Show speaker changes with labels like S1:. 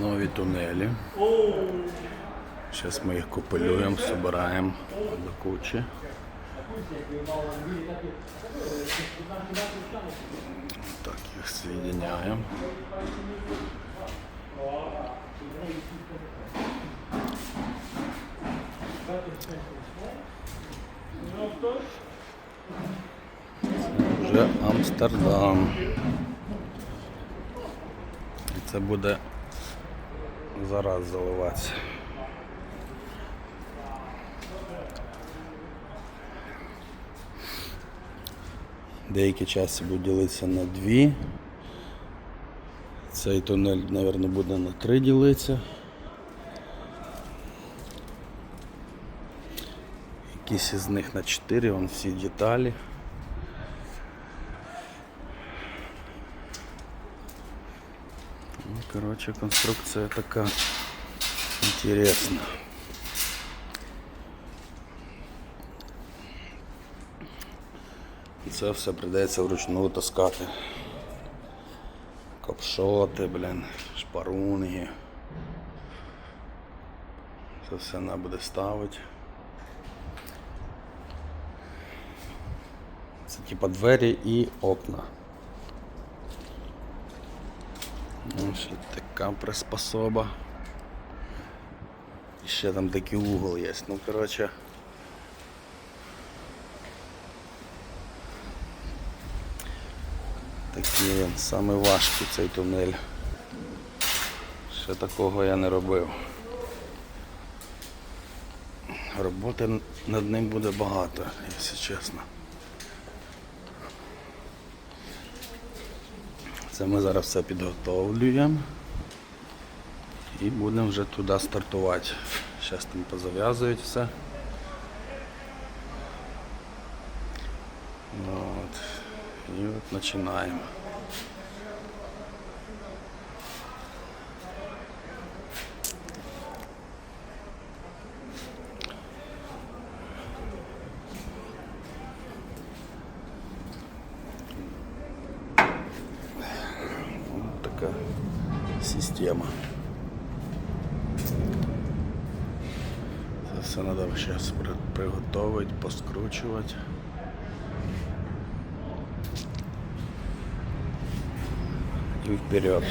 S1: Нові тунелі. Зараз ми їх купелюємо, збираємо до кучі. Так, їх соединяємо. Це вже Амстердам. Це буде зараз заливатися. Деякі часи будуть ділитися на дві. Цей тунель, мабуть, буде на три ділитися. Якісь із них на чотири, вон всі деталі. Ну, короче, конструкция такая интересная. Це все прийдеться вручну таскати. Копшоти, блін, шпарунги. Це все треба буде ставити. Це типа двері і окна. Ще така приспособа. І ще там такий угол є. Ну, коротше. Такий він, самий важкий цей тунель. Ще такого я не робив. Роботи над ним буде багато, якщо чесно. Це ми зараз все підготовлюємо і будемо вже туди стартувати. Зараз там позав'язують все. От. І от починаємо. Система. Це все треба зараз приготувати, поскручувати. І вперед.